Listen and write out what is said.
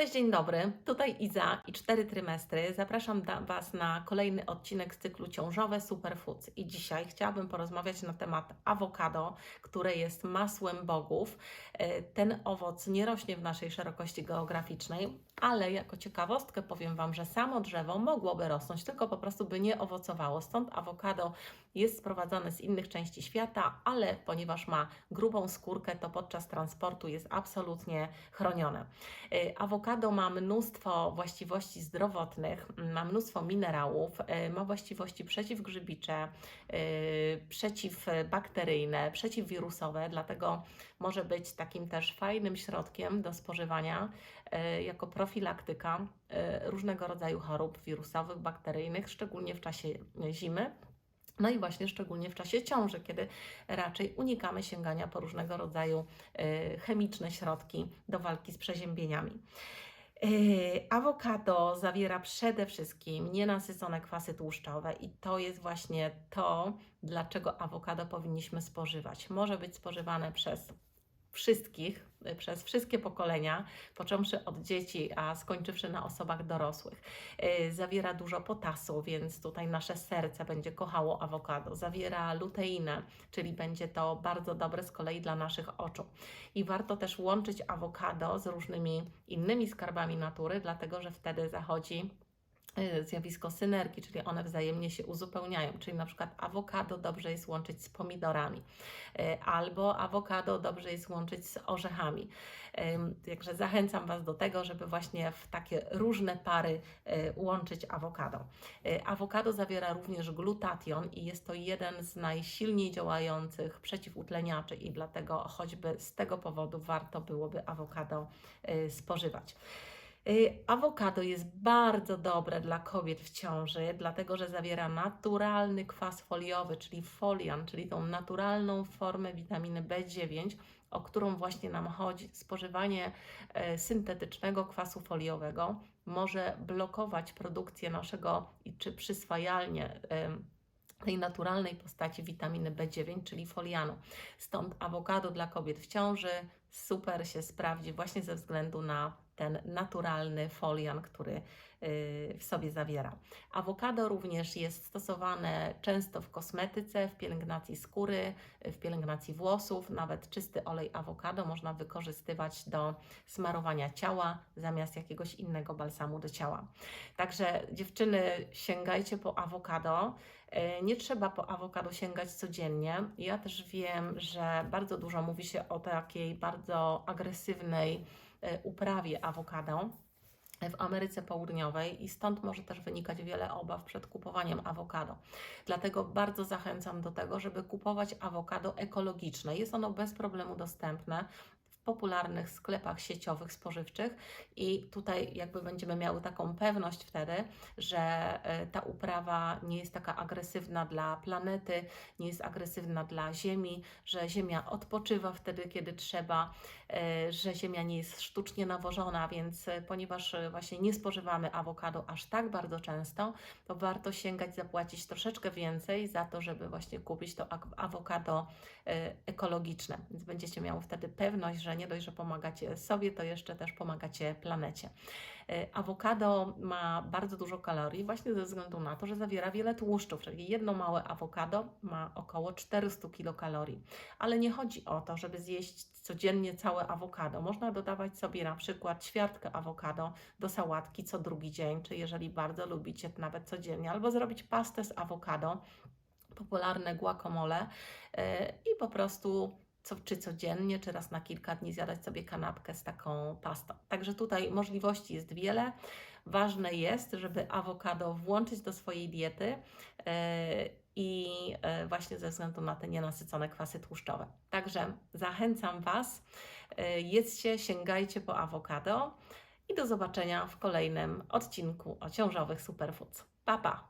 Cześć, dzień dobry. Tutaj Iza i cztery trymestry. Zapraszam Was na kolejny odcinek z cyklu Ciążowe Superfoods. I dzisiaj chciałabym porozmawiać na temat awokado, które jest masłem bogów. E, Ten owoc nie rośnie w naszej szerokości geograficznej, ale jako ciekawostkę powiem Wam, że samo drzewo mogłoby rosnąć, tylko po prostu by nie owocowało. Stąd awokado jest sprowadzane z innych części świata, ale ponieważ ma grubą skórkę, to podczas transportu jest absolutnie chronione. Y, Awokado ma mnóstwo właściwości zdrowotnych, m, ma mnóstwo minerałów, y, ma właściwości przeciwgrzybicze, y, przeciwbakteryjne, przeciwwirusowe, dlatego może być takim też fajnym środkiem do spożywania y, jako profilaktyka różnego rodzaju chorób wirusowych, bakteryjnych, szczególnie w czasie zimy. No i właśnie szczególnie w czasie ciąży, kiedy raczej unikamy sięgania po różnego rodzaju y, chemiczne środki do walki z przeziębieniami. Y, Awokado zawiera przede wszystkim nienasycone kwasy tłuszczowe i to jest właśnie to, dlaczego awokado powinniśmy spożywać. Może być spożywane przez wszystkich, y, przez wszystkie pokolenia, począwszy od dzieci, a skończywszy na osobach dorosłych. Y, Zawiera dużo potasu, więc tutaj nasze serce będzie kochało awokado. Zawiera luteinę, czyli będzie to bardzo dobre z kolei dla naszych oczu. I warto też łączyć awokado z różnymi innymi skarbami natury, dlatego że wtedy zachodzi zjawisko synergii, czyli one wzajemnie się uzupełniają. Czyli na przykład awokado dobrze jest łączyć z pomidorami, y, albo awokado dobrze jest łączyć z orzechami. Także zachęcam Was do tego, żeby właśnie w takie różne pary y, łączyć awokado. Y, Awokado zawiera również glutation i jest to jeden z najsilniej działających przeciwutleniaczy i dlatego choćby z tego powodu warto byłoby awokado y, spożywać. Y, Awokado jest bardzo dobre dla kobiet w ciąży, dlatego że zawiera naturalny kwas foliowy, czyli folian, czyli tą naturalną formę witaminy B9, o którą właśnie nam chodzi. Spożywanie e, syntetycznego kwasu foliowego może blokować produkcję naszego czy przyswajalnie tej naturalnej postaci witaminy B9, czyli folianu. Stąd awokado dla kobiet w ciąży super się sprawdzi właśnie ze względu na ten naturalny folian, który y, w sobie zawiera. Awokado również jest stosowane często w kosmetyce, w pielęgnacji skóry, w pielęgnacji włosów. Nawet czysty olej awokado można wykorzystywać do smarowania ciała zamiast jakiegoś innego balsamu do ciała. Także dziewczyny, sięgajcie po awokado. E, Nie trzeba po awokado sięgać codziennie. Ja też wiem, że bardzo dużo mówi się o takiej bardzo agresywnej e, uprawie awokado w Ameryce Południowej i stąd może też wynikać wiele obaw przed kupowaniem awokado. Dlatego bardzo zachęcam do tego, żeby kupować awokado ekologiczne. Jest ono bez problemu dostępne popularnych sklepach sieciowych spożywczych i tutaj jakby będziemy miały taką pewność wtedy, że e, ta uprawa nie jest taka agresywna dla planety, nie jest agresywna dla ziemi, że ziemia odpoczywa wtedy, kiedy trzeba, e, że ziemia nie jest sztucznie nawożona, więc e, ponieważ właśnie nie spożywamy awokado aż tak bardzo często, to warto sięgać, zapłacić troszeczkę więcej za to, żeby właśnie kupić to awokado ekologiczne. Więc będziecie miały wtedy pewność, że nie dość, że pomagacie sobie, to jeszcze też pomagacie planecie. E, Awokado ma bardzo dużo kalorii właśnie ze względu na to, że zawiera wiele tłuszczów, czyli jedno małe awokado ma około 400 kilokalorii. Ale nie chodzi o to, żeby zjeść codziennie całe awokado. Można dodawać sobie na przykład ćwiartkę awokado do sałatki co drugi dzień, czy jeżeli bardzo lubicie, nawet codziennie, albo zrobić pastę z awokado, popularne guacamole e, i po prostu co, czy codziennie, czy raz na kilka dni zjadać sobie kanapkę z taką pastą. Także tutaj możliwości jest wiele. Ważne jest, żeby awokado włączyć do swojej diety e, i e, właśnie ze względu na te nienasycone kwasy tłuszczowe. Także zachęcam Was, e, jedzcie, sięgajcie po awokado i do zobaczenia w kolejnym odcinku o ciążowych superfoods. Pa, pa!